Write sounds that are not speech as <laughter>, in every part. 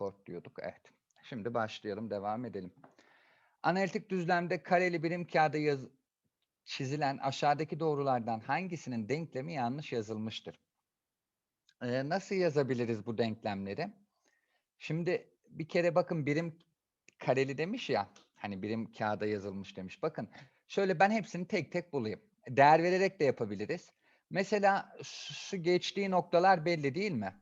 support diyorduk. Evet. Şimdi başlayalım. Devam edelim. Analitik düzlemde kareli birim kağıda yaz çizilen aşağıdaki doğrulardan hangisinin denklemi yanlış yazılmıştır? Ee, nasıl yazabiliriz bu denklemleri? Şimdi bir kere bakın birim kareli demiş ya. Hani birim kağıda yazılmış demiş. Bakın şöyle ben hepsini tek tek bulayım. Değer vererek de yapabiliriz. Mesela şu geçtiği noktalar belli değil mi?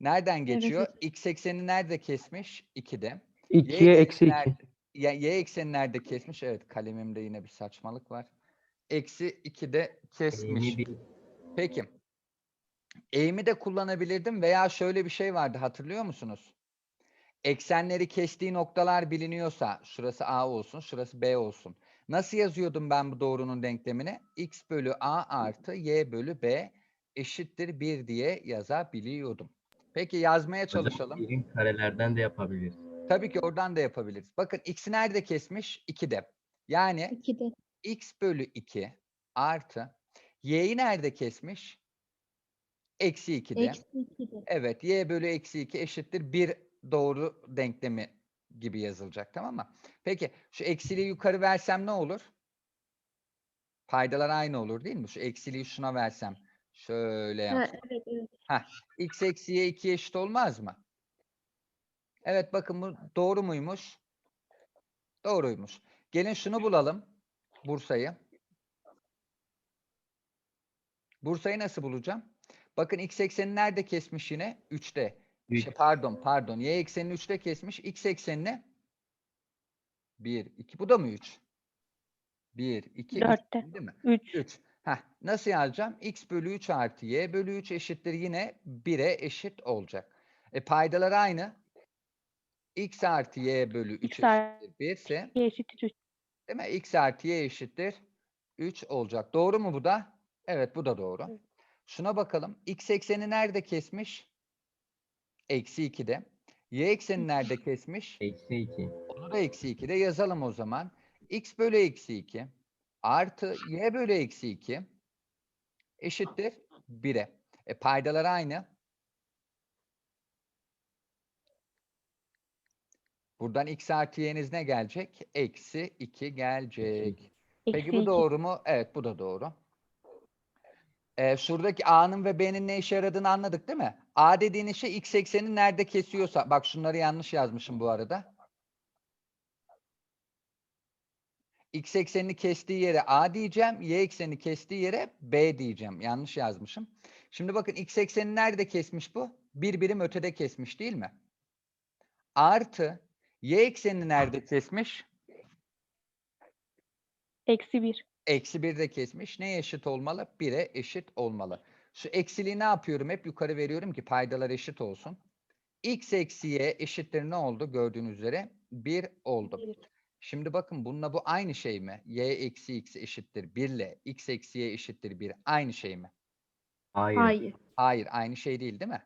Nereden geçiyor? X ekseni nerede kesmiş? 2'de. Y 2'ye ekseni eksi 2. nerede- Ya, y ekseni nerede kesmiş? Evet kalemimde yine bir saçmalık var. Eksi 2'de kesmiş. Peki. Eğimi de kullanabilirdim veya şöyle bir şey vardı hatırlıyor musunuz? Eksenleri kestiği noktalar biliniyorsa şurası A olsun, şurası B olsun. Nasıl yazıyordum ben bu doğrunun denklemini? X bölü A artı Y bölü B eşittir 1 diye yazabiliyordum. Peki yazmaya hocam çalışalım. birim karelerden de yapabiliriz. Tabii ki oradan da yapabiliriz. Bakın x'i nerede kesmiş? 2'de. Yani 2'de. x bölü 2 artı y'yi nerede kesmiş? Eksi 2'de. Eksi 2'de. Evet, y bölü eksi 2 eşittir 1 doğru denklemi gibi yazılacak tamam mı? Peki şu eksiliği yukarı versem ne olur? Paydalar aynı olur değil mi? Şu eksiliği şuna versem. Şöyle Ha, yapsam. evet evet. x eksi y 2 eşit olmaz mı? Evet bakın bu doğru muymuş? Doğruymuş. Gelin şunu bulalım. Bursa'yı. Bursa'yı nasıl bulacağım? Bakın x ekseni nerede kesmiş yine? 3'te. Üç. Şey, pardon pardon. Y eksenini 3'te kesmiş. X eksenini 1, 2. Bu da mı 3? 1, 2, 3. Dörtte. Değil mi? 3. 3. Heh, nasıl yazacağım? X bölü 3 artı Y bölü 3 eşittir yine 1'e eşit olacak. E paydalar aynı. X artı Y bölü 3 X eşittir 1 ise eşittir 3. değil mi? X artı Y eşittir 3 olacak. Doğru mu bu da? Evet bu da doğru. Evet. Şuna bakalım. X ekseni nerede kesmiş? Eksi 2'de. Y ekseni nerede kesmiş? Eksi 2. Onu da eksi 2'de yazalım o zaman. X bölü eksi 2 artı Y bölü eksi 2 eşittir 1'e. E paydalar aynı. Buradan x artı y'niz ne gelecek? Eksi 2 gelecek. Peki bu 2. doğru mu? Evet bu da doğru. Ee, şuradaki A'nın ve B'nin ne işe yaradığını anladık değil mi? A dediğiniz şey x ekseni nerede kesiyorsa. Bak şunları yanlış yazmışım bu arada. X eksenini kestiği yere A diyeceğim. Y eksenini kestiği yere B diyeceğim. Yanlış yazmışım. Şimdi bakın x ekseni nerede kesmiş bu? Bir birim ötede kesmiş değil mi? Artı y eksenini nerede kesmiş? Eksi 1. Eksi 1'de kesmiş. Neye eşit olmalı? 1'e eşit olmalı. Şu eksiliği ne yapıyorum? Hep yukarı veriyorum ki paydalar eşit olsun. x eksi y eşittir ne oldu? Gördüğünüz üzere 1 oldu. Bir. Şimdi bakın bununla bu aynı şey mi? y eksi x eşittir 1 ile x eksi y eşittir 1 aynı şey mi? Hayır. Hayır. Hayır aynı şey değil değil mi?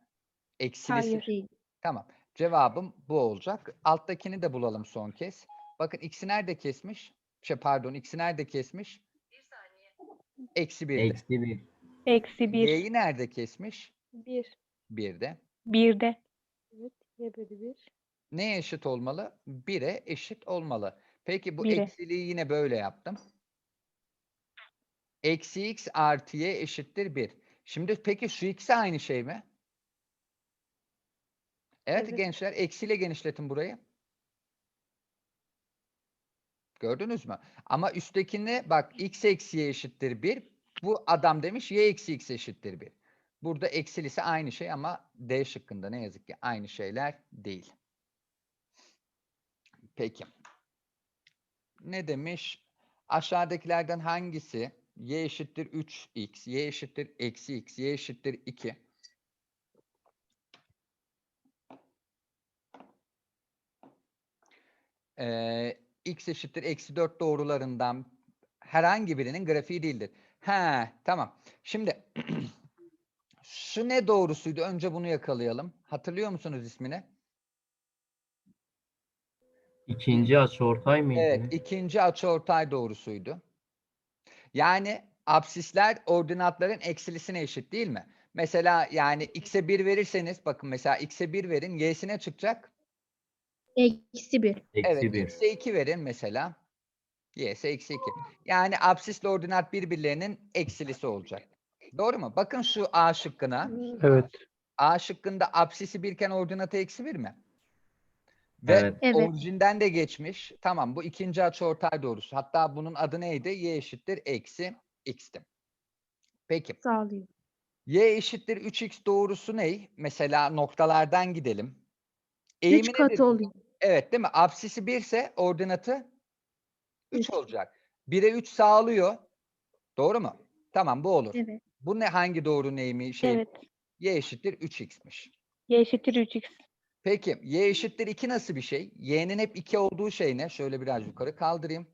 Eksilisi. Hayır. Değil. Tamam. Cevabım bu olacak. Alttakini de bulalım son kez. Bakın x'i nerede kesmiş? Şey pardon x'i nerede kesmiş? Eksi 1'de. Eksi 1. Eksi 1. Y'yi nerede kesmiş? 1. 1'de. 1'de. Evet. Y bölü 1. Neye eşit olmalı? 1'e eşit olmalı. Peki bu Bire. eksiliği yine böyle yaptım. Eksi x artı y eşittir 1. Şimdi peki şu ikisi aynı şey mi? Evet, Evet. gençler eksiyle genişletin burayı. Gördünüz mü? Ama üsttekine bak x eksi y eşittir 1. Bu adam demiş y eksi x eşittir 1. Burada eksilisi aynı şey ama D şıkkında ne yazık ki aynı şeyler değil. Peki. Ne demiş? Aşağıdakilerden hangisi y eşittir 3x, y eşittir eksi x, y eşittir 2? Ee, x eşittir eksi 4 doğrularından herhangi birinin grafiği değildir. He, tamam. Şimdi <clears throat> şu ne doğrusuydu? Önce bunu yakalayalım. Hatırlıyor musunuz ismini? İkinci açıortay mıydı? Evet, ikinci açıortay doğrusuydu. Yani absisler ordinatların eksilisine eşit değil mi? Mesela yani x'e 1 verirseniz bakın mesela x'e 1 verin y'sine çıkacak. Eksi 1. Evet Eksi 1. x'e 2 verin mesela. y'se eksi 2. Yani absisle ordinat birbirlerinin eksilisi olacak. Doğru mu? Bakın şu A şıkkına. Evet. A şıkkında absisi birken ordinatı eksi 1 mi? Ve Evet. Evet. orijinden de geçmiş. Tamam bu ikinci açıortay doğrusu. Hatta bunun adı neydi? Y eşittir eksi x'ti. Peki. Sağlıyor. Y eşittir 3x doğrusu ne? Mesela noktalardan gidelim. 3 Eğimi nedir? katı oluyor. Evet değil mi? Absisi 1 ise ordinatı 3 Üç. olacak. 1'e 3 sağlıyor. Doğru mu? Tamam bu olur. Evet. Bu ne hangi doğrunun eğimi şey? Evet. Y eşittir 3x'miş. Y eşittir 3x. Peki y eşittir 2 nasıl bir şey? Y'nin hep 2 olduğu şey ne? Şöyle biraz yukarı kaldırayım.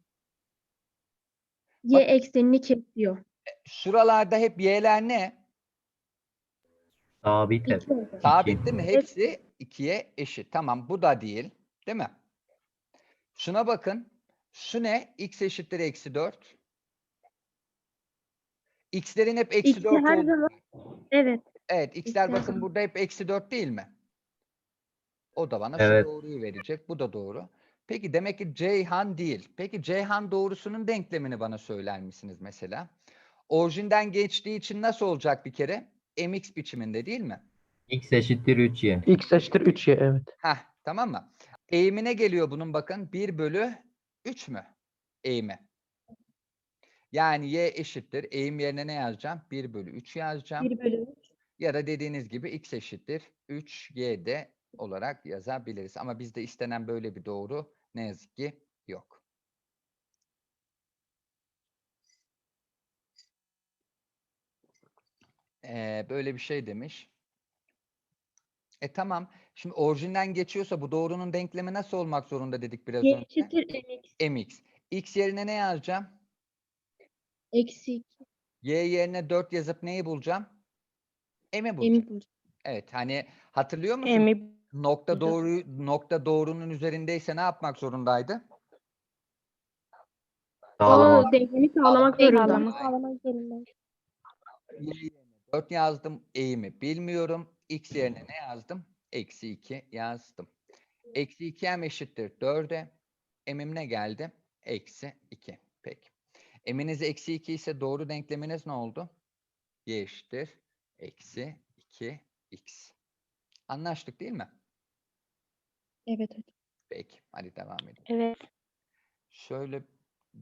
Y Bak- eksenini kesiyor. Şuralarda hep y'ler ne? Sabit hep. İki. Sabit değil mi? Hepsi 2'ye eşit. Tamam bu da değil. Değil mi? Şuna bakın. Şu ne? x eşittir eksi 4. X'lerin hep eksi İkisi 4 her olduğu. zaman Evet. Evet x'ler bakın burada hep eksi 4 değil mi? O da bana Evet. şu doğruyu verecek. Bu da doğru. Peki demek ki Ceyhan değil. Peki Ceyhan doğrusunun denklemini bana söyler misiniz mesela? Orijinden geçtiği için nasıl olacak bir kere? mx biçiminde değil mi? X eşittir 3y. X eşittir 3y evet. Heh, tamam mı? Eğimine geliyor bunun bakın. 1 bölü 3 mü? Eğimi. Yani y eşittir. Eğim yerine ne yazacağım? 1 bölü 3 yazacağım. 1 bölü 3. Ya da dediğiniz gibi x eşittir 3y'de olarak yazabiliriz. Ama bizde istenen böyle bir doğru ne yazık ki yok. Ee, böyle bir şey demiş. E tamam. Şimdi orijinden geçiyorsa bu doğrunun denklemi nasıl olmak zorunda dedik biraz önce? eşittir mx. mx. x yerine ne yazacağım? Eksi 2. y yerine 4 yazıp neyi bulacağım? m'i bulacağım. M bulacak. Evet hani hatırlıyor musun? M'yi Nokta doğru nokta doğrunun üzerindeyse ne yapmak zorundaydı? Sağlamak. O denklemi sağlamak zorunda. Sağlamak. Zorunda. Y yerine 4 yazdım. Eğimi bilmiyorum. X yerine ne yazdım? Eksi 2 yazdım. Eksi 2 m eşittir 4'e. M'im ne geldi? Eksi 2. Peki. M'iniz eksi 2 ise doğru denkleminiz ne oldu? Y eşittir. Eksi 2 x. Anlaştık değil mi? Evet hocam. Peki. Hadi devam edelim. Evet. Şöyle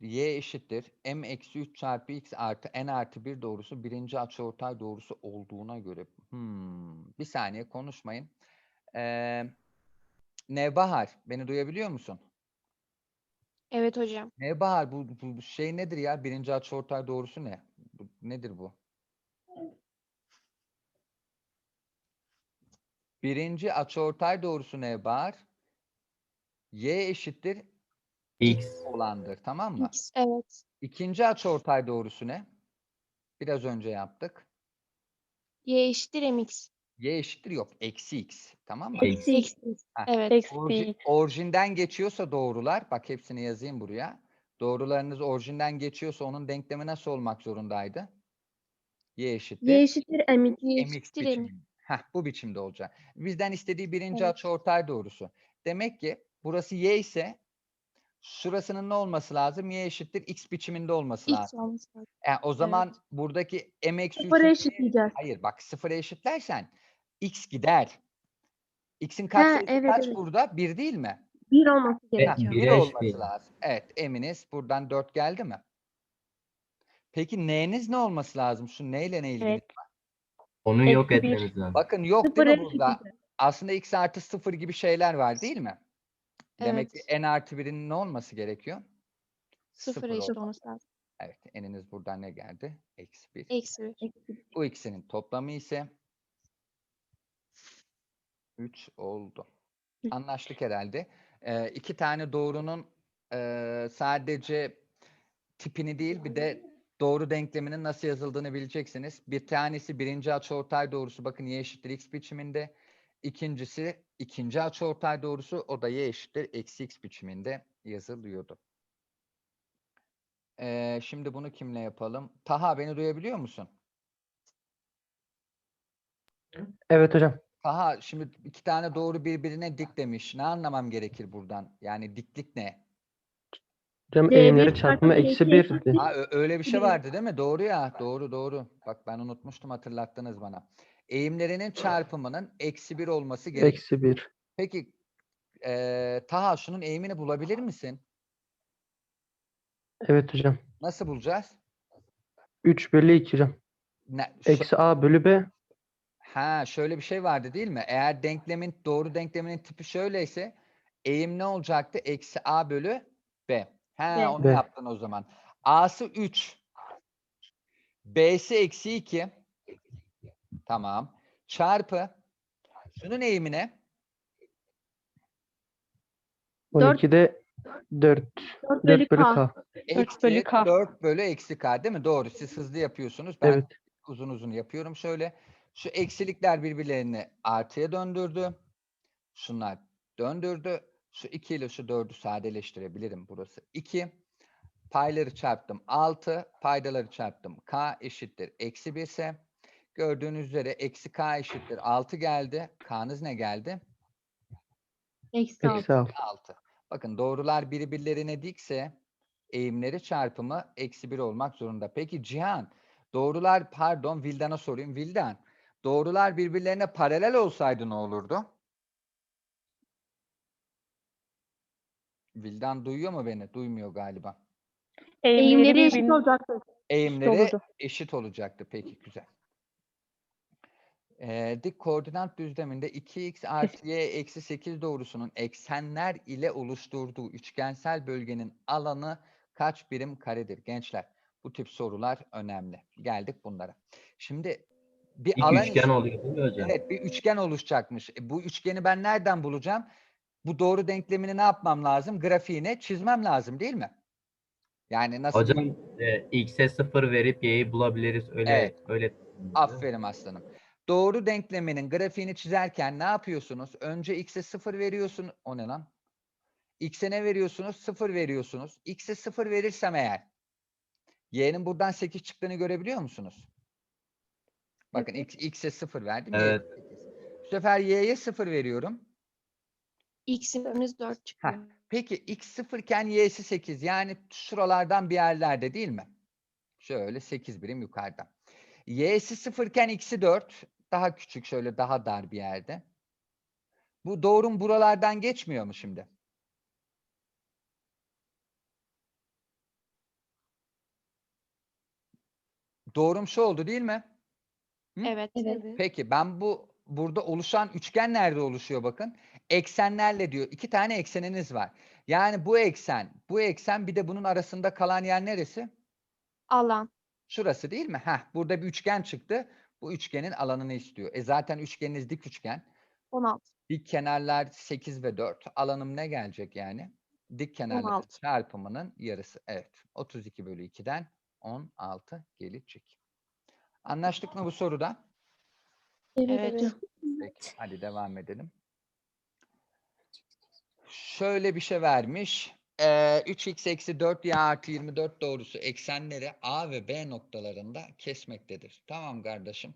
y eşittir m eksi 3 çarpı x artı n artı 1 doğrusu birinci açıortay doğrusu olduğuna göre. Hmm, bir saniye konuşmayın. Ee, Nevbahar beni duyabiliyor musun? Evet hocam. Nevbahar bu, bu şey nedir ya? Birinci açıortay doğrusu ne? Bu, nedir bu? Birinci açıortay doğrusu Nevbahar y eşittir X. olandır tamam mı? X. Evet. İkinci açıortay doğrusu ne? Biraz önce yaptık. Y eşittir mx. Y eşittir yok. Eksi x. Tamam mı? Eksi. X. Evet. Eksi orji- orijinden geçiyorsa doğrular. Bak hepsini yazayım buraya. Doğrularınız orijinden geçiyorsa onun denklemi nasıl olmak zorundaydı? Y eşittir. Y eşittir mx. Y mx eşittir m. Heh, bu biçimde olacak. Bizden istediği birinci Evet. açıortay doğrusu. Demek ki burası y ise şurasının ne olması lazım? Y eşittir x biçiminde olması X lazım. olması lazım. Yani o zaman buradaki m eksi Sıfıra eşitleyeceğiz. Hayır bak sıfıra eşitlersen x gider. X'in katsayısı evet, kaç evet. burada? 1 değil mi? 1 olması Ha, gerekiyor. bir olması değil. lazım. Evet eminiz buradan 4 geldi mi? Peki n'niz ne olması lazım? Şu n ile ne ilgili? Evet. Onu yok Eksi bir. etmemiz lazım. Bakın yok Sıfıra değil mi burada? eşitleyeceğiz. Aslında x artı 0 gibi şeyler var değil mi? Demek ki n artı 1'in ne olması gerekiyor? Sıfır eşit olması. olması lazım. Evet n'iniz buradan ne geldi? Eksi 1. Eksi 1. Eksi Bu ikisinin toplamı ise 3 oldu. Hı. Anlaştık herhalde. Ee, iki tane doğrunun eee, sadece tipini değil bir de doğru denkleminin nasıl yazıldığını bileceksiniz. Bir tanesi birinci açıortay doğrusu bakın y eşittir x biçiminde. İkincisi ikinci açıortay doğrusu o da y eşittir eksi x biçiminde yazılıyordu. Ee, şimdi bunu kimle yapalım? Taha beni duyabiliyor musun? Evet hocam. Taha şimdi iki tane doğru birbirine dik demiş. Ne anlamam gerekir buradan? Yani diklik ne? Hocam D1 eğimleri çarpımı çarpı eksi D2 bir. eşittir. Ha, ö- öyle bir şey vardı değil mi? Doğru ya. Doğru doğru. Bak ben unutmuştum hatırlattınız bana. Eğimlerinin çarpımının eksi bir olması gerek. Eksi bir. Peki eee Taha şunun eğimini bulabilir misin? Evet hocam. Nasıl bulacağız? 3 bölü 2 hocam. Ne, şu- Eksi a bölü b. ha şöyle bir şey vardı değil mi? Eğer denklemin doğru denkleminin tipi şöyleyse eğim ne olacaktı? Eksi a bölü b. He B. onu yaptın o zaman. A'sı 3. B'si eksi 2. Tamam. Çarpı. Şunun eğimi ne? Dört. 12'de 4. 4 4 bölü k. Dört bölü Eksi K. 4 bölü eksi k değil mi? Doğru. Siz hızlı yapıyorsunuz. Ben Evet. uzun uzun yapıyorum şöyle. Şu eksilikler birbirlerini artıya döndürdü. Şunlar döndürdü. Şu 2 ile şu 4'ü sadeleştirebilirim. Burası 2. Payları çarptım 6. Paydaları çarptım. K eşittir. Eksi 1 ise gördüğünüz üzere eksi K eşittir. 6 geldi. K'nız ne geldi? Eksi 6. Eksi 6. 6. Bakın doğrular birbirlerine dikse eğimleri çarpımı eksi 1 olmak zorunda. Peki Cihan, doğrular pardon Vildan'a sorayım. Vildan, doğrular birbirlerine paralel olsaydı ne olurdu? Vildan duyuyor mu beni? Duymuyor galiba. Eğimleri eşit olacaktır. Eğimleri eşit olacaktı. Peki güzel. Ee, dik koordinat düzleminde 2x artı y eksi 8 doğrusunun eksenler ile oluşturduğu üçgensel bölgenin alanı kaç birim karedir? Gençler bu tip sorular önemli. Geldik bunlara. Şimdi bir İlk alan üçgen için- oluyor değil mi hocam? Evet bir üçgen oluşacakmış. E, bu üçgeni ben nereden bulacağım? Bu doğru denklemini ne yapmam lazım? Grafiğini çizmem lazım değil mi? Yani nasıl Hocam e, x'e 0 verip y'yi bulabiliriz. Öyle Evet. öyle. Aferin aslanım. Doğru denkleminin grafiğini çizerken ne yapıyorsunuz? Önce x'e 0 veriyorsun. O ne lan? X'e ne veriyorsunuz? 0 veriyorsunuz. X'e 0 verirsem eğer y'nin buradan 8 çıktığını görebiliyor musunuz? Bakın x, x'e 0 verdim. Evet. 8. Bu sefer y'ye 0 veriyorum. X'imiz 4 çıkıyor. Peki x 0 iken y'si 8. Yani şuralardan bir yerlerde değil mi? Şöyle 8 birim yukarıda. Y'si 0 iken x'i 4. Daha küçük şöyle daha dar bir yerde. Bu doğrum buralardan geçmiyor mu şimdi? Doğrum şu oldu değil mi? Hı? Evet. Evet. Peki ben bu burada oluşan üçgen nerede oluşuyor bakın. Eksenlerle diyor. İki tane ekseniniz var. Yani bu eksen, bu eksen bir de bunun arasında kalan yer neresi? Alan. Şurası değil mi? Heh, burada bir üçgen çıktı. Bu üçgenin alanını istiyor. E zaten üçgeniniz dik üçgen. 16. Dik kenarlar 8 ve 4. Alanım ne gelecek yani? Dik kenarların 16. çarpımının yarısı. Evet. 32 bölü 2'den 16 gelecek. Anlaştık mı bu soruda? Evet. Peki, hadi devam edelim. Şöyle bir şey vermiş. Ee, 3x eksi 4y artı 24 doğrusu eksenleri A ve B noktalarında kesmektedir. Tamam kardeşim.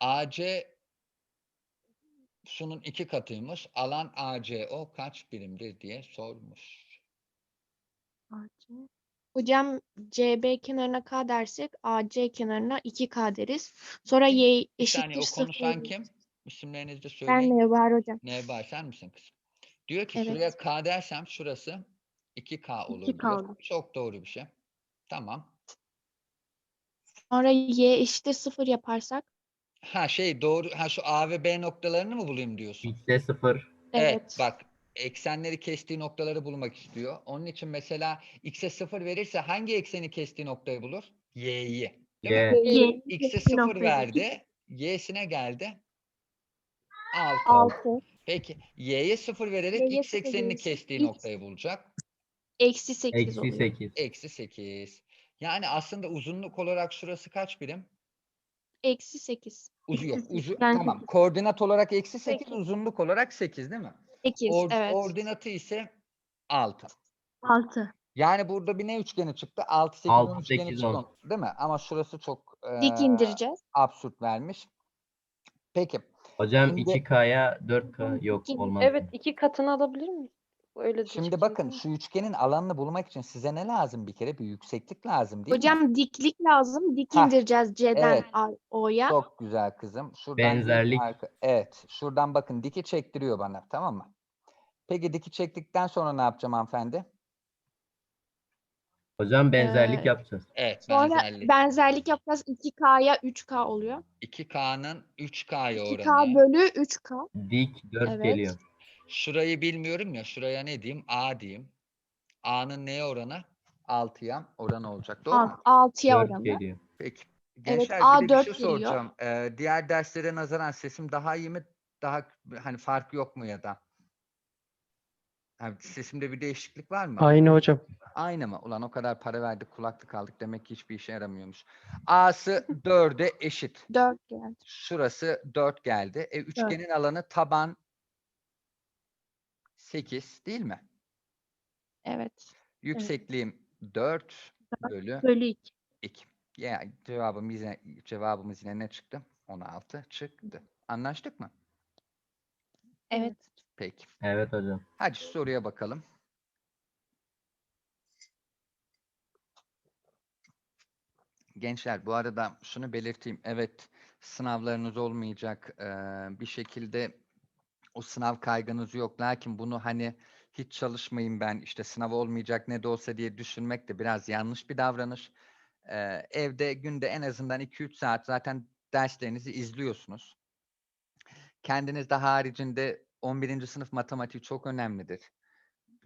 AC şunun iki katıymış. Alan ACO kaç birimdir diye sormuş. Hocam CB kenarına K dersek AC kenarına 2K deriz. Sonra Y Bir saniye eşittir o konuşan 0. kim? İsimlerinizi de Ben söyleyin. ne var hocam? Nevba sen misin kızım? Diyor ki Evet. şuraya K dersem şurası 2K olur 2K diyor. olur. Çok doğru bir şey. Tamam. Sonra Y eşittir 0 yaparsak. Ha şey doğru. Ha şu A ve B noktalarını mı bulayım diyorsun? x'e 0. Evet, Evet. bak eksenleri kestiği noktaları bulmak istiyor. Onun için mesela x'e 0 verirse hangi ekseni kestiği noktayı bulur? Y'yi. Değil mi? Y. Y. X'e kestiği 0 noktayı verdi. Y'sine geldi. 6. 6. Peki y'ye 0 vererek x eksenini kestiği X. noktayı bulacak. Eksi 8 Eksi oluyor. 8. Eksi 8. Yani aslında uzunluk olarak şurası kaç birim? Eksi 8. Uzu yok. Uzu, tamam. Koordinat olarak eksi 8, Sekiz. uzunluk olarak 8 değil mi? 8 Or- evet. Ordinatı ise 6. 6. Yani burada bir ne üçgeni çıktı? 6 8 Altı, 10 üçgeni sekiz, çıktı. on. Değil mi? Ama şurası çok Dik eee, indireceğiz. absürt vermiş. Peki. Hocam Şimdi- 2K'ya 4K yok olmaz. Evet iki katını alabilir miyiz? Öyle Şimdi bakın şu üçgenin alanını bulmak için size ne lazım bir kere? Bir yükseklik lazım değil mi? Hocam diklik lazım. Dik Hah, indireceğiz C'den evet. A- O'ya. Çok güzel kızım. Şuradan Benzerlik. arka- Evet. Şuradan bakın diki çektiriyor bana. Tamam mı? Peki diki çektikten sonra ne yapacağım hanımefendi? Hocam benzerlik Ee, yapacağız. Evet. Sonra benzerlik yapacağız. 2K'ya 3K oluyor. 2K'nın 3K'ya 2K bölü 3K. Dik 4 Evet. geliyor. Şurayı bilmiyorum ya. Şuraya ne diyeyim? A diyeyim. A'nın neye oranı? 6'ya oranı olacak. Doğru mu? 6'ya 4 oranı. geliyor. Peki. Evet, Gençler bir de A bir dört şey geliyor. soracağım. Ee, diğer derslere nazaran sesim daha iyi mi? Daha hani fark yok mu ya da? Ha, sesimde bir değişiklik var mı? Aynı hocam. Aynı mı? Ulan o kadar para verdik kulaklık aldık demek ki hiçbir işe yaramıyormuş. A'sı <laughs> 4'e eşit. 4 geldi. Şurası 4 geldi. E, üçgenin alanı taban 8 değil mi? Evet. Yüksekliğim 4 bölü Bölü 2. 2. Ya cevabımız yine, cevabımız yine ne çıktı? 16 çıktı. Anlaştık mı? Evet. Peki. Evet hocam. Hadi soruya bakalım. Gençler bu arada şunu belirteyim. Evet sınavlarınız olmayacak. Eee, bir şekilde o sınav kaygınız yok. Lakin bunu hani hiç çalışmayayım ben işte sınav olmayacak ne de olsa diye düşünmek de biraz yanlış bir davranış. Eee, evde günde en azından 2-3 saat zaten derslerinizi izliyorsunuz. Kendiniz de haricinde 11. sınıf matematiği çok önemlidir.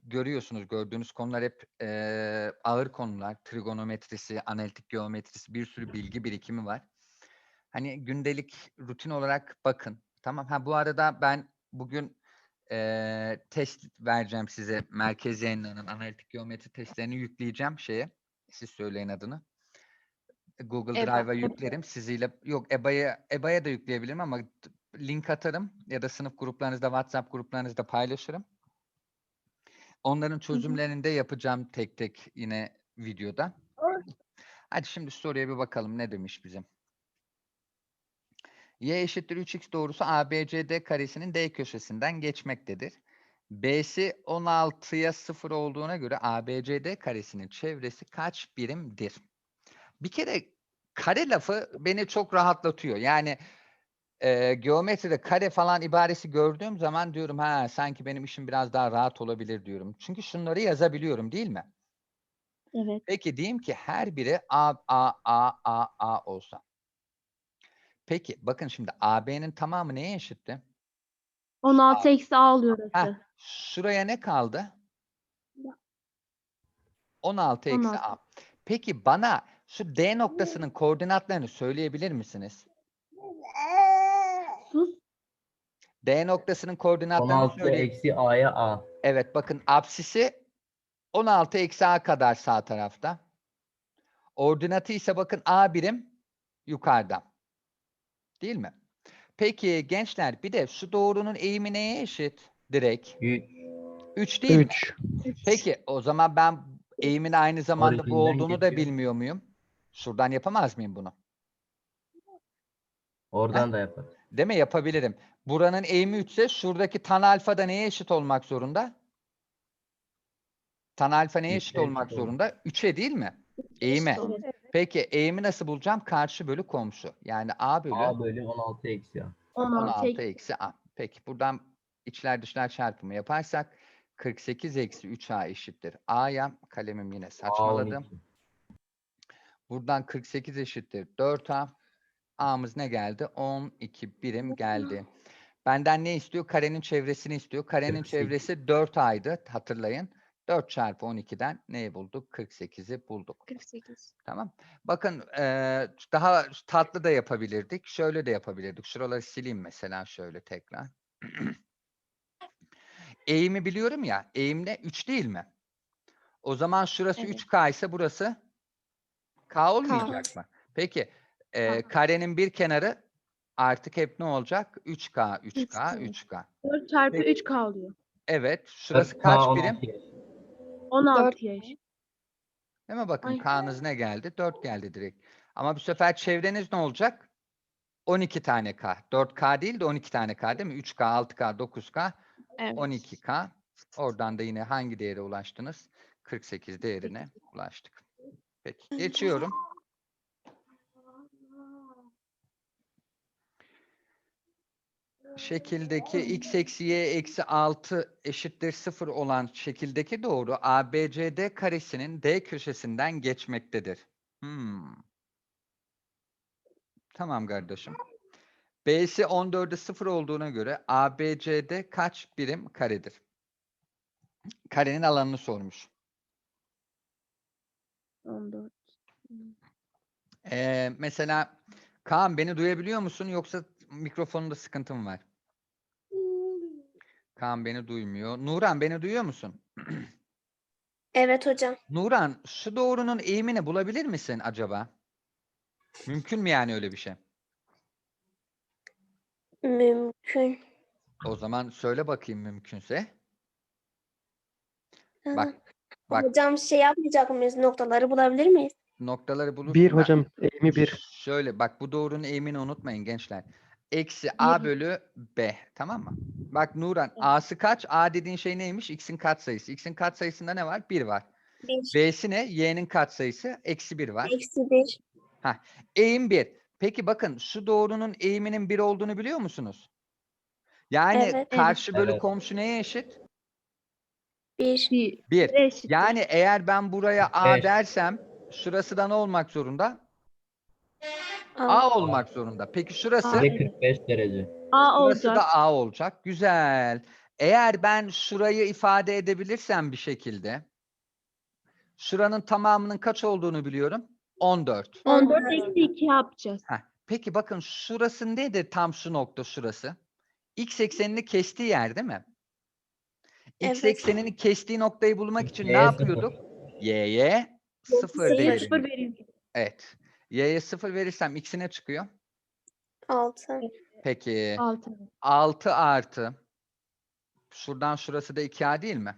Görüyorsunuz, gördüğünüz konular hep eee, ağır konular. Trigonometrisi, analitik geometrisi, bir sürü bilgi birikimi var. Hani gündelik rutin olarak bakın. Tamam. Ha bu arada ben bugün eee, test vereceğim size. Merkez yayınlarının analitik geometri testlerini yükleyeceğim şeye. Siz söyleyin adını. Google EBA. Drive'a yüklerim. Siziyle yok EBA'ya EBA'ya da yükleyebilirim ama link atarım ya da sınıf gruplarınızda, WhatsApp gruplarınızda paylaşırım. Onların çözümlerini de yapacağım tek tek yine videoda. Hadi şimdi soruya bir bakalım ne demiş bizim. Y eşittir 3x doğrusu ABCD karesinin D köşesinden geçmektedir. B'si 16'ya 0 olduğuna göre ABCD karesinin çevresi kaç birimdir? Bir kere kare lafı beni çok rahatlatıyor. Yani e, geometride kare falan ibaresi gördüğüm zaman diyorum ha sanki benim işim biraz daha rahat olabilir diyorum. Çünkü şunları yazabiliyorum değil mi? Evet. Peki diyeyim ki her biri A, A, A, A, A olsa. Peki bakın şimdi AB'nin tamamı neye eşitti? 16 eksi A oluyor Heh, orası. şuraya ne kaldı? 16 eksi 16. A. Peki bana şu D noktasının koordinatlarını söyleyebilir misiniz? Sus. D noktasının koordinatlarını 16 söyleyin. eksi A'ya A. Evet bakın apsisi 16 eksi A kadar sağ tarafta. Ordinatı ise bakın A birim yukarıda. Değil mi? Peki gençler bir de şu doğrunun eğimi neye eşit? Direkt. 3. 3 değil mi? 3. Peki o zaman ben eğimin aynı zamanda bu Orijinden olduğunu da geçiyor. bilmiyor muyum? Şuradan yapamaz mıyım bunu? Oradan da yapar. Değil mi? Yapabilirim. Buranın eğimi 3 ise şuradaki tan alfa da neye eşit olmak zorunda? Tan alfa neye eşit Üçe eşit olmak zorunda? 3'e değil mi? Eğime. Evet. Peki eğimi nasıl bulacağım? Karşı bölü komşu. Yani A bölü A bölü 16 eksi A. 16 16 eksi. eksi A. Peki buradan içler dışlar çarpımı yaparsak 48 eksi 3A eşittir. A'ya kalemim yine saçmaladım. 12. Buradan 48 eşittir 4A. A'mız ne geldi? 12 birim geldi. Benden ne istiyor? Karenin çevresini istiyor. Karenin 48. çevresi 4A'ydı hatırlayın. 4 çarpı 12'den neyi bulduk? 48'i bulduk. 48. Tamam. Bakın eee, daha tatlı da yapabilirdik. Şöyle de yapabilirdik. Şuraları sileyim mesela şöyle tekrar. <clears throat> Eğimi biliyorum ya. Eğim ne? 3 değil mi? O zaman şurası Evet. 3K ise burası K olmayacak mı? Peki eee, K. karenin bir kenarı artık hep ne olacak? 3K, 3K, 3K. 3K. 4 çarpı Peki. 3K oluyor. Evet. Şurası K kaç 16 birim? eksi. 16 yaş. Değil mi? Bakın Ay. K'nız ne geldi? 4 geldi direkt. Ama bu sefer çevreniz ne olacak? 12 tane K. 4K değil de 12 tane K değil mi? 3K, 6K, 9K, Evet. 12K. Oradan da yine hangi değere ulaştınız? 48 değerine ulaştık. Peki geçiyorum. Şekildeki x eksi y eksi 6 eşittir 0 olan şekildeki doğru ABCD karesinin D köşesinden geçmektedir. Hmm. Tamam kardeşim. B'si 14'e 0 olduğuna göre ABCD kaç birim karedir? Karenin alanını sormuş. 14. Ee, mesela Kaan beni duyabiliyor musun yoksa mikrofonunda sıkıntı mı var? Kaan beni duymuyor. Nuran beni duyuyor musun? <clears throat> Evet hocam. Nuran şu doğrunun eğimini bulabilir misin acaba? Mümkün mü yani öyle bir şey? Mümkün. O zaman söyle bakayım mümkünse. Bak, bak Hocam şey yapmayacak mıyız? Noktaları bulabilir miyiz? noktaları bulursun. Bir hocam. Eğimi bir. Şöyle bak bu doğrunun eğimini unutmayın gençler. Eksi a bölü b. Tamam mı? Bak Nuran a'sı kaç? a dediğin şey neymiş? x'in katsayısı. x'in katsayısında ne var? 1 var. Bir. b'si ne? y'nin katsayısı eksi 1 var. Eksi bir. Eğim 1. Peki bakın şu doğrunun eğiminin 1 olduğunu biliyor musunuz? Yani Evet. karşı bölü Evet. komşu neye eşit? Bir. 1. 1. Eşit. Yani eğer ben buraya a Beş. dersem şurası da ne olmak zorunda? A olmak zorunda. Peki şurası? A. Bir de 45 derece. A Burası olacak. da A olacak. Güzel. Eğer ben şurayı ifade edebilirsem bir şekilde şuranın tamamının kaç olduğunu biliyorum. 14. 14 eksi 2 yapacağız. Heh. Peki bakın şurası nedir tam şu nokta şurası? X eksenini kestiği yer değil mi? X Evet. eksenini kestiği noktayı bulmak için ne Y'ye sıfır. yapıyorduk? Y'ye 0 Y'ye değerini. 0 vereyim. Evet. Y'ye 0 verirsem x'ine çıkıyor. Altı. Peki 6. 6 artı şuradan şurası da 2A değil mi?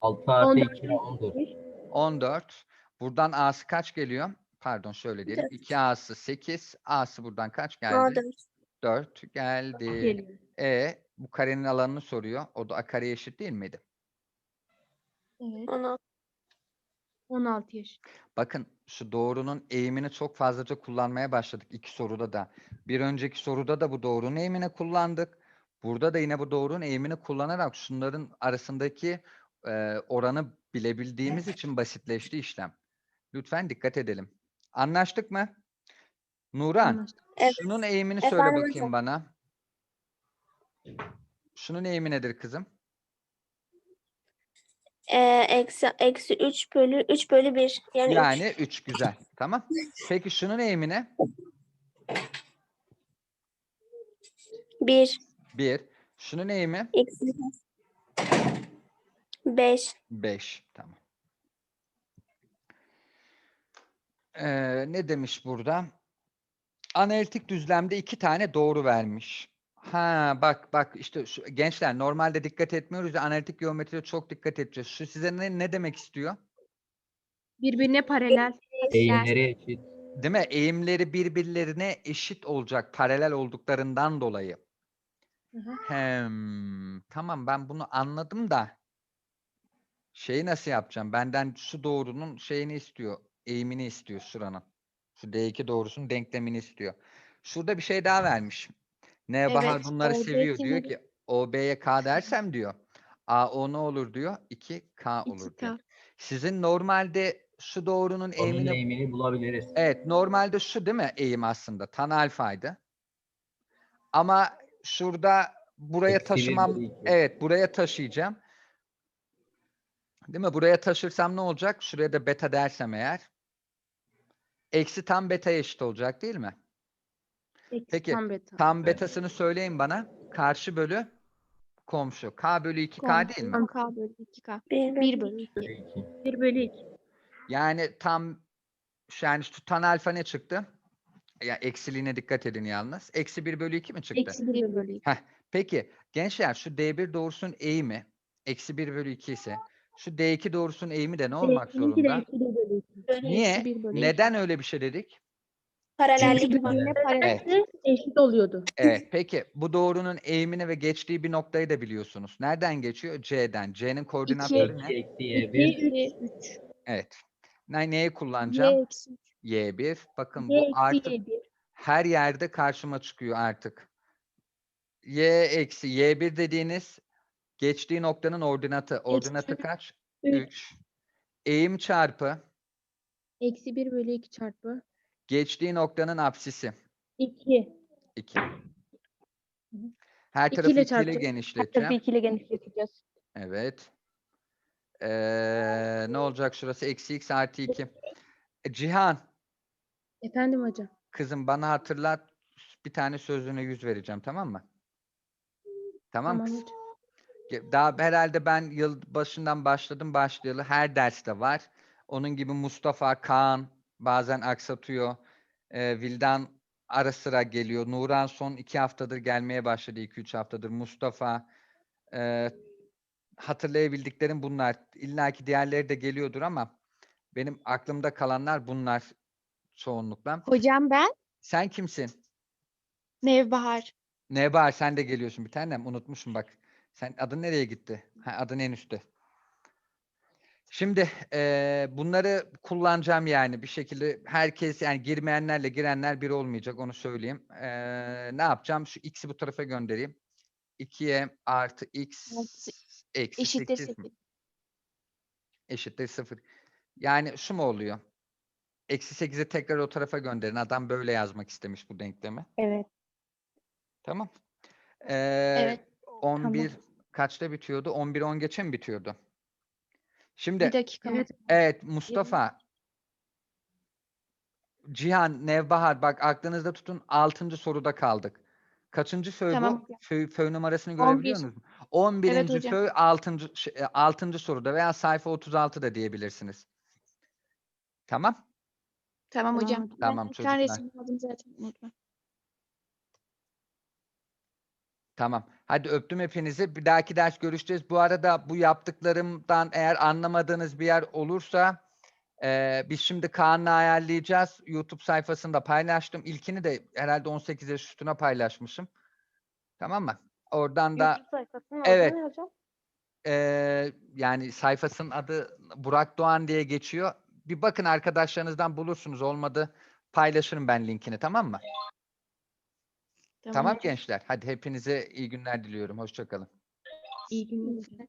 6 artı 14 2 14. 14. Buradan A'sı kaç geliyor? Pardon şöyle diyelim. Dört. 2 A'sı 8. A'sı buradan kaç geldi? dört. 4 geldi. E bu karenin alanını soruyor. O da A kareye eşit değil miydi? Evet. On altı. 16 yaş. Bakın şu doğrunun eğimini çok fazlaca kullanmaya başladık iki soruda da. Bir önceki soruda da bu doğrunun eğimini kullandık. Burada da yine bu doğrunun eğimini kullanarak şunların arasındaki e, oranı bilebildiğimiz için basitleşti işlem. Lütfen dikkat edelim. Anlaştık mı? Nuran, Anlaştık. Evet. şunun eğimini söyle Efendim bakayım hocam. bana. Şunun eğimi nedir kızım? Ee, eksi, eksi üç bölü üç bölü bir. Yani, üç. Yani 3 güzel. Tamam. Peki şunun eğimi ne? Bir. 1. Şunun eğimi Eksi beş. 5. Tamam. Ee, ne demiş burada? Analitik düzlemde iki tane doğru vermiş. Ha bak bak işte şu, gençler normalde dikkat etmiyoruz da analitik geometride çok dikkat edeceğiz. Şu size ne, ne demek istiyor? Birbirine paralel. Eğimleri eşit. Değil mi? Eğimleri birbirlerine eşit olacak paralel olduklarından dolayı. Hı hı. Hem, tamam ben bunu anladım da şeyi nasıl yapacağım? Benden şu doğrunun şeyini istiyor. Eğimini istiyor şuranın. Şu D2 doğrusunun denklemini istiyor. Şurada bir şey daha vermiş. Ne Bahar Evet, bunları OB seviyor diyor ki OB'ye K dersem diyor. AO ne olur diyor? 2K olur diyor. 2K. Sizin normalde şu doğrunun Onun eğimini eğimini bulabiliriz. Evet, normalde şu değil mi eğim aslında? Tan alfaydı. Ama şurada buraya Eksi taşımam. Evet, buraya taşıyacağım. Değil mi? Buraya taşırsam ne olacak? Şuraya da beta dersem eğer. Eksi tam beta eşit olacak değil mi? Eksi Peki, tam beta. Tam Evet. betasını söyleyin bana. Karşı bölü komşu. K bölü 2K değil mi? Komşu K bölü 2K. Bir bölü 1 bölü 2. Bölü iki. 1 bölü 2. Yani tam yani şu tan alfa ne çıktı? Ya eksiliğine dikkat edin yalnız. Eksi 1 bölü 2 mi çıktı? Eksi 1 1 bölü bölü 2. Heh, peki gençler şu D1 doğrusunun eğimi eksi 1 bölü 2 ise şu D2 doğrusunun eğimi de ne olmak Eksi 2 de zorunda? eksi 1 bölü 2. bölü Niye? Neden öyle bir şey dedik? Paralellik var. birbirine paralel. Evet. Eşit oluyordu. Evet. Peki bu doğrunun eğimini ve geçtiği bir noktayı da biliyorsunuz. Nereden geçiyor? C'den. C'nin koordinatları ne? eksi y1. 2, 3. Evet. Ne, neye kullanacağım? Y eksi üç. Y1. Bakın Y bu artık Y1. her yerde karşıma çıkıyor artık. Y eksi Y1 dediğiniz geçtiği noktanın ordinatı. Ordinatı kaç? Üç. 3. Eğim çarpı Eksi 1 bölü 2 çarpı geçtiği noktanın apsisi. 2. 2. Her tarafı ile 2 ile çarpacağız. Hatta genişleteceğim. 2 ile genişleteceğiz. Evet. Ee, ne olacak şurası? Eksi x artı 2. Cihan, Efendim hocam. kızım bana hatırlat. Bir tane sözlüğüne yüz vereceğim tamam mı? Tamam, Tamam kız. hocam. Daha herhalde ben yıl başından başladım başlayalı her derste var. Onun gibi Mustafa, Kaan bazen aksatıyor. Ee, Vildan ara sıra geliyor. Nuran son iki haftadır gelmeye başladı. 2-3 haftadır. Mustafa. Ee, hatırlayabildiklerim bunlar. İlla ki diğerleri de geliyordur ama benim aklımda kalanlar bunlar çoğunlukla. Hocam ben Sen kimsin? Nevbahar. Nebar sen de geliyorsun bir tanem. Unutmuşum bak. Sen adın nereye gitti? Ha, adın en üstte. Şimdi eee, bunları kullanacağım yani bir şekilde herkes yani girmeyenlerle girenler bir olmayacak onu söyleyeyim. Eee, ne yapacağım? Şu x'i bu tarafa göndereyim. 2'ye artı x eksi Eşittir 8 mi? 8. eşittir 0. Yani şu mu oluyor? Eksi 8'i tekrar o tarafa gönderin. Adam böyle yazmak istemiş bu denklemi. Evet. Tamam. Ee, Evet. 11 kaçta bitiyordu? 11 10 geçe mi bitiyordu? Şimdi Bir dakika. Evet. Mustafa Cihan, Nevbahar bak aklınızda tutun 6. soruda kaldık. Kaçıncı föy Tamam bu? Föy, föy numarasını 11. görebiliyor musunuz? 11. Evet hocam. föy 6. şey, 6. soruda veya sayfa 36 da diyebilirsiniz. Tamam? Tamam hocam. Tamam ben çocuklar. resmini aldım zaten. unutma. Tamam. Hadi öptüm hepinizi. Bir dahaki ders görüşeceğiz. Bu arada bu yaptıklarımdan eğer anlamadığınız bir yer olursa eee, biz şimdi Kaan'la ayarlayacağız. YouTube sayfasında paylaştım. İlkini de herhalde 18 yaş üstüne paylaşmışım. Tamam mı? Oradan da YouTube sayfasının adı Evet. ne hocam? eee, yani sayfasının adı Burak Doğan diye geçiyor. Bir bakın arkadaşlarınızdan bulursunuz. Olmadı paylaşırım ben linkini tamam mı? Tamam gençler. Hadi hepinize iyi günler diliyorum. Hoşça kalın. İyi günler.